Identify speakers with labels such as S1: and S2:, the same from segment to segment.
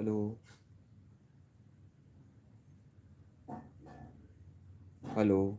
S1: Hello. Hello.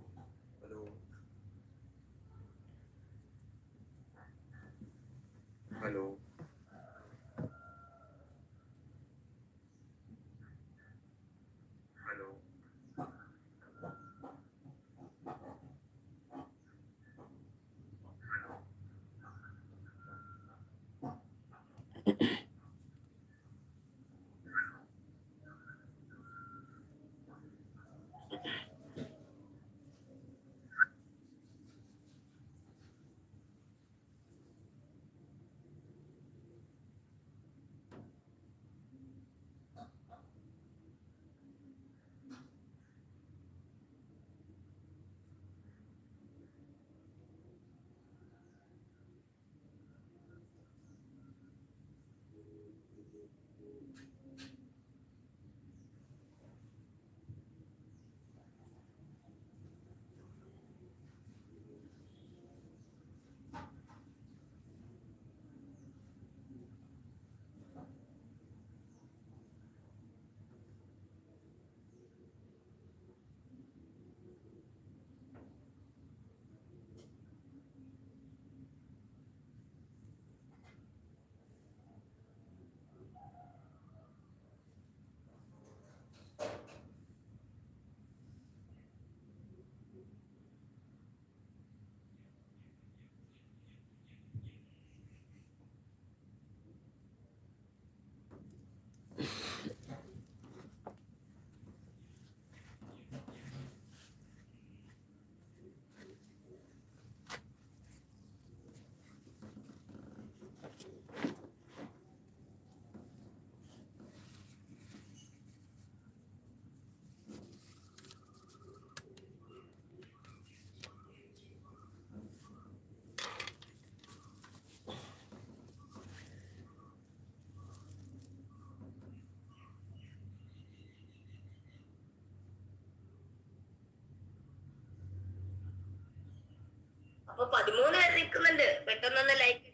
S2: അപ്പൊ പതിമൂന്ന് പേര് നിൽക്കുന്നുണ്ട്. പെട്ടെന്നൊന്ന് ലൈക്ക്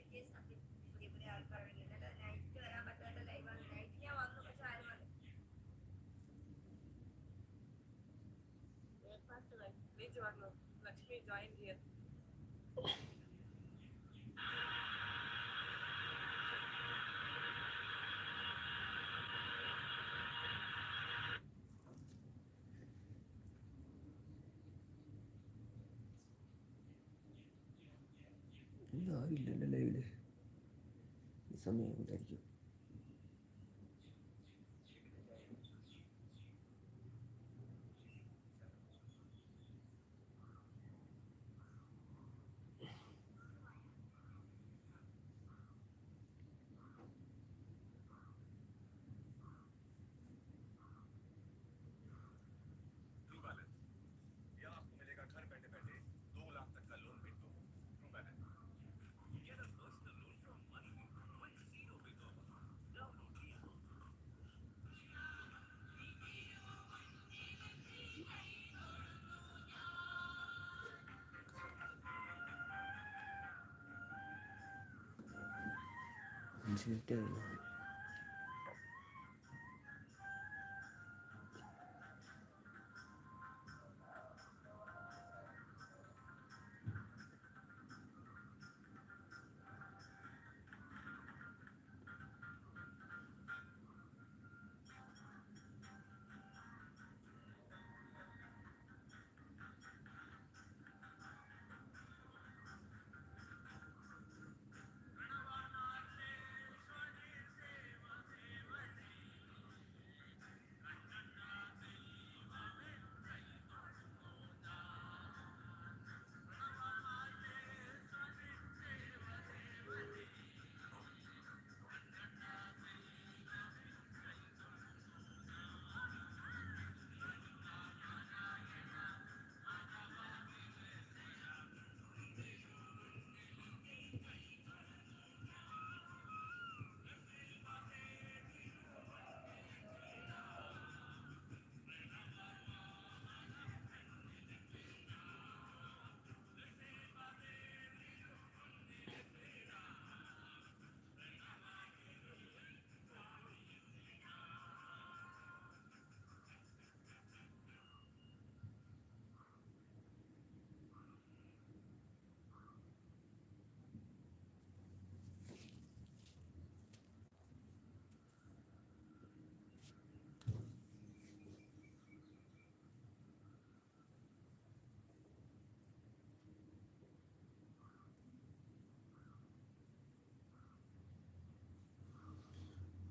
S3: ജോയിൻ ചെയ്യാൻ
S1: ഇല്ല ഇല്ലല്ലോ ലൈവിൽ ഈ സമയം കൊണ്ടായിരിക്കും Sintia.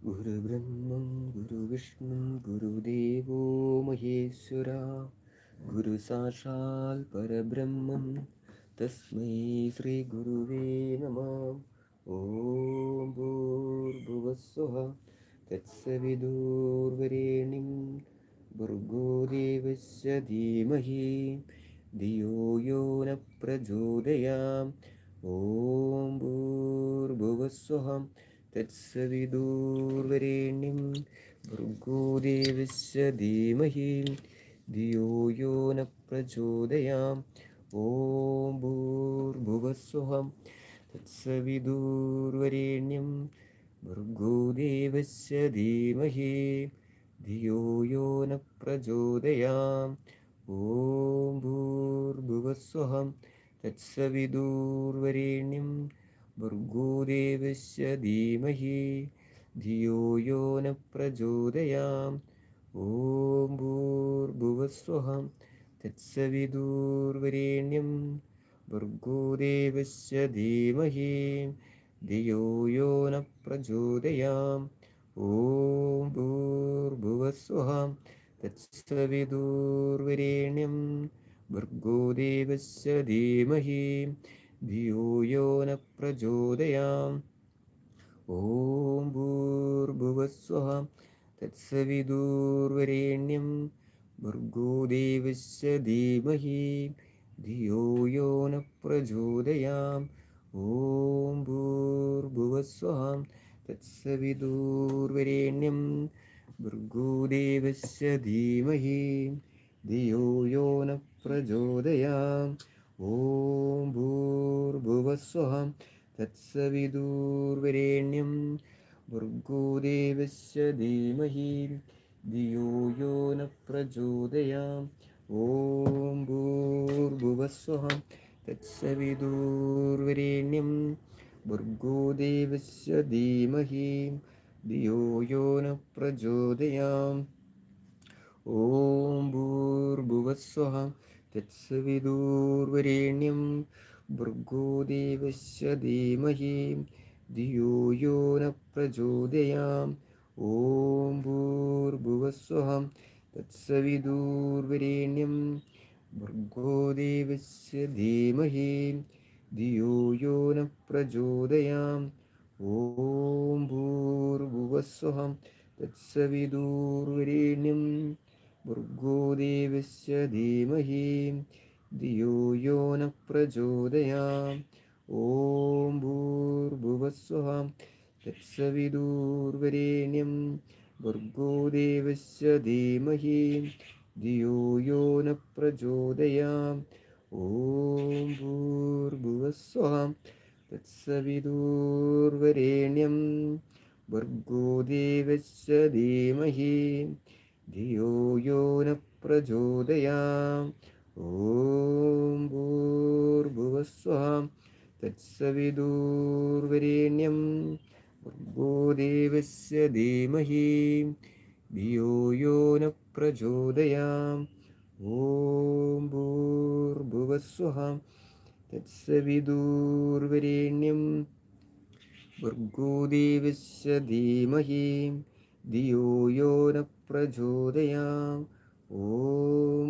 S1: ഗുരുബ്രഹ്മം ഗുരുവിഷ്ണു ഗുരുദേവോ മഹേശ്വര. ഗുരു സാക്ഷാൽ പരബ്രഹ്മം. തസ്മൈ ശ്രീ ഗുരുവേ നമ. ഓം ഭൂർഭുവസ്വഹ. തത്സവിദൂർവരേണിം ഭർഗോ ദേവസ്യ ധീമഹി. ധിയോ യോ ന പ്രചോദയാം. ഓം ഭൂർഭുവസ്വഹ. തത്സവിദൂർവരേണ്യം ഭർഗോ ദേവസ്യ ധീമഹി ധിയോ യോ ന പ്രചോദയാം ഓം ഭൂർഭുവസ്വഹം തത്സവിദൂർവരേണ്യം ഭർഗോ ദേവസ്യ ധീമഹി ധിയോ യോ ന പ്രചോദയാം ഓം ഭൂർഭുവസ്വഹം തത്സവിദൂർവരേണ്യം ഭർഗോ ദേവസ്യ ധീമഹി ധിയോ യോ ന പ്രചോദയാം ഓം ഭൂർഭുവസ്വഹം തത്സവിദൂർവരേണ്യം ഭർഗോ ദേവസ്യ ധീമഹി ധിയോ യോ ന പ്രചോദയാം ഓം ഭൂർഭുവസ്വഹം തത്സവിദൂർവരേണ്യം ഭർഗോ ദേവസ്യ ധീമഹി ധിയോ യോ ന പ്രചോദയാം ഓം ഭൂർഭുവസ്വഹ തത്സവിദൂർവരേണ്യം ഭർഗോ ദേവസ്യ ധീമഹി ധിയോ യോ ന പ്രചോദയാം ഓം ഭൂർഭുവസ്വഹ തത്സവിദൂർവരേണ്യം ഭർഗോ ദേവസ്യ ധീമഹി ധിയോ ന പ്രചോദയാം ഓം ഭൂർഭുവസ്വഹ തത്സവിദൂർവരേണ്യം ഭർഗോ ദേവസ്യ ധീമഹി ധിയോ യോ ന പ്രചോദയാം ഓം ഭൂർഭുവസ്വഹ തത്സവിദൂർവരേണ്യം ഭർഗോ ദേവസ്യ ധീമഹി ധിയോ യോ ന പ്രചോദയാം ഓം ഭൂർഭുവസ്വഹ തത്സവിദൂർവരേണ്യം ഭർഗോ ദേവസ്യ ധീമഹി ധിയോ യോ ന പ്രചോദയാം ഓം ഭൂർഭുവസ്വഹം തത്സവിദൂർവരേണ്യം ഭർഗോ ദേവസ്യ ധീമഹി ധിയോ യോ ന പ്രചോദയാം ഓം ഭൂർഭുവസ്വഹം തത്സവിദൂർവരേണ്യം ഭർഗോ ദേവസ്യ ധീമഹി ധിയോ യോ ന പ്രചോദയാം ഓം ഭൂർഭുവസ്വഹ തത്സവിദൂർവരേണ്യം ഭർഗോ ദേവസ്യ ധീമഹി ധിയോ യോ ന പ്രചോദയാം ഓം ഭൂർഭുവസ്വഹ തത്സവിദൂർവരേണ്യം ഭർഗോ ദേവസ്യ ധീമഹി ധിയോ യോ ന പ്രചോദയാം. ഓം ഭൂർഭുവസ്വഹ തത്സവിദൂർവരേണ്യം ഭർഗോ ദേവസ്യ ധീമഹി. ധിയോ യോ ന പ്രചോദയാം ഓം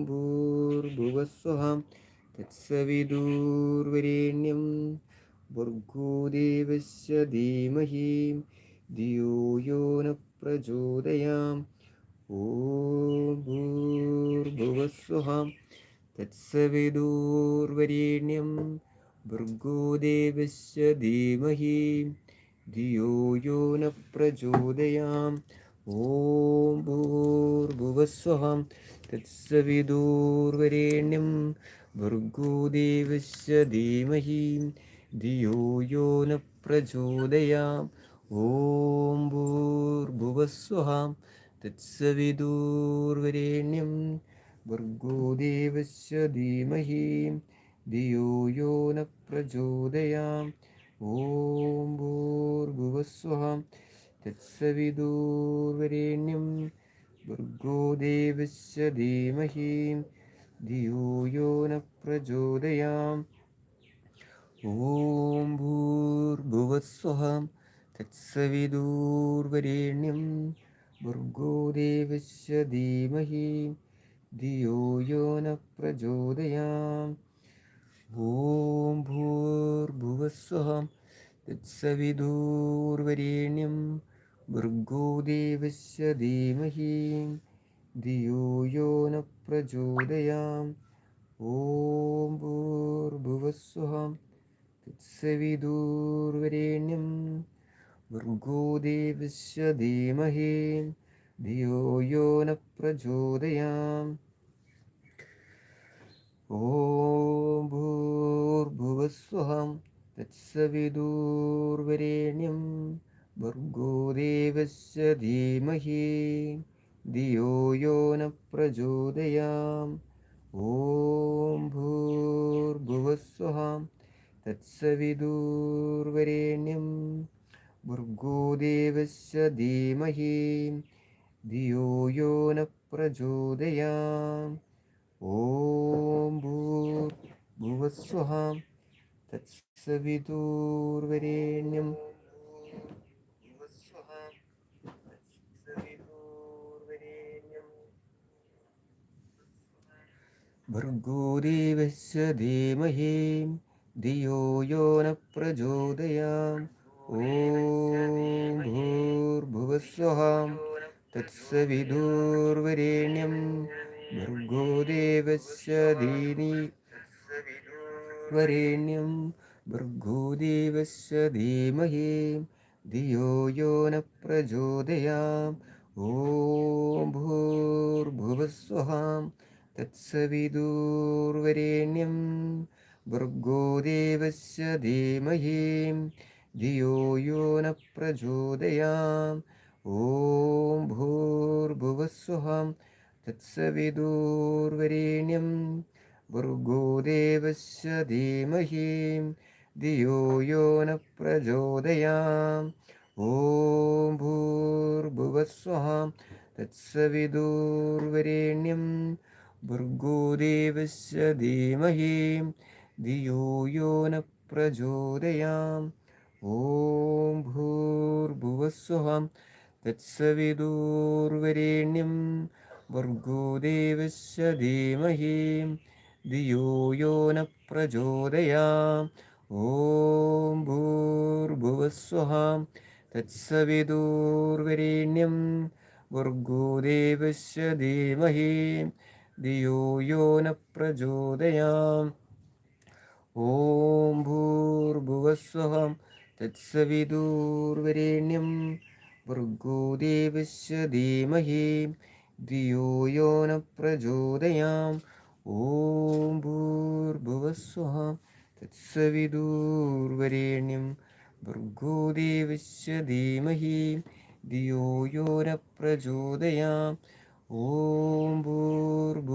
S1: ഭൂർഭുവസ്വഹ തത്സവിദൂർവരേണ്യം ഭർഗോ ദേവസ്യ ധീമഹി ധിയോ യോ ന പ്രചോദയാം ഓം ഭൂർഭുവസ്വഹ തത്സവിദൂർവരേണ്യം ഭർഗോ ദേവസ്യ ധീമഹി ധിയോ യോ धीमहि പ്രചോദയാം यो न തത്സവിദൂർവരേണ്യം ഓം ഭൂർഭുവസ്വഹ തത്സവിദൂർവരേണ്യം ഭർഗോ ദേവസ്യ ധീമഹി ധിയോ യോ ന പ്രചോദയാം ഓം ഭൂർഭുവസ്വഹ തത്സവിദൂർവരേണ്യം ഭർഗോ ദേവസ്യ ധീമഹി ധിയോ യോ ന പ്രചോദയാം ഓം ഭൂർഭുവസ്വഹ തത്സവിദൂർവരേണ്യം ഭർഗോ ദേവസ്യ ധീമഹി ധിയോ യോ ന പ്രചോദയാം ഓം ഭൂർഭുവസ്വഹ തത്സവിദൂർവരേണ്യം ഭർഗോ ദേവസ്യ ധീമഹി ധിയോ യോ ന പ്രചോദയാം ഓം ഭൂർഭുവസ്വഹം തത്സവിദൂർവരേണ്യം ഭർഗോ ദേവസ്യ ധീമഹി ധിയോ യോ ന പ്രചോദയാം. ഓം ഭൂർഭുവസ്വഹം തത്സവിദൂർവരേണ്യം. ഭർഗോ ദേവസ്യ ധീമഹി ധിയോ യോ ന പ്രചോദയാം. ഓം ഭൂർഭുവസ്വഹം തത്സവിദൂർവരേണ്യം. ഭർഗോ ദേവസ്യ ധീമഹി. ധിയോ യോ ന പ്രചോദയാം. ഓം ഭൂർഭുവസ്വഹം. തത്സവിദൂർവരേണ്യം ഭർഗോ ദേവസ്യ ധീമഹി. ധിയോ യോ ന പ്രചോദയാം. ഓം ഭൂർഭുവസ്വഹം തത്സവിദൂർവരേണ്യം ഭുവസ്വഹം തത്സവിദൂർവരേണ്യം ധിയോ യോ ന പ്രചോദയാം. ഓം ഭൂർഭുവസ്വഹം തത്സവിദൂർവരേണ്യം ഭർഗോ ദേവസ്യ ധീനി വരേണ്യം ഭർഗോ ദേവസ്യ ധീമഹി ധിയോ യോ ന പ്രചോദയാം. ഓം ഭൂർഭുവസ്വഹം തത്സവിദൂർവരേണ്യം ഭർഗോ ദേവസ്യ ധീമഹി ധിയോ യോ ന പ്രചോദയാം ഓം ഭൂർഭുവസ്വഹം തത്സവിദൂർവരേണ്യം ഭർഗോ ദേവസ്യ ധീമഹി ധിയോ യോ ന പ്രചോദയാം ഓം ഭൂർഭുവസ്വഹം തത്സവിദൂർവരേണ്യം ഭർഗോ ദേവസ്യ ധീമഹി ധിയോ യോ ന പ്രചോദയാം ഓം ഭൂർഭുവസ്വഹം തത്സവിദൂർവരേണ്യം ഭർഗോ ദേവസ്യ ധീമഹി ധിയോ യോ ന പ്രചോദയാം ഓം ഭൂർഭുവസ്വഹം തത്സവിദൂർവരേണ്യം ഭർഗോ ദേവസ്യ ധീമഹി ധിയോ यो ന പ്രചോദയാം. ഓം ഭൂർഭുവസ്വഹം തത്സവിദൂർവരേണ്യം ഭർഗോ देवस्य ധീമഹി धियो यो ന പ്രചോദയാം. ഓം ഭൂർഭുവസ്വഹം തത്സവിദൂർവരേണ്യം ഭർഗോ देवस्य ധീമഹി ധിയോ यो ന പ്രചോദയാം. ഓം ഭൂർഭു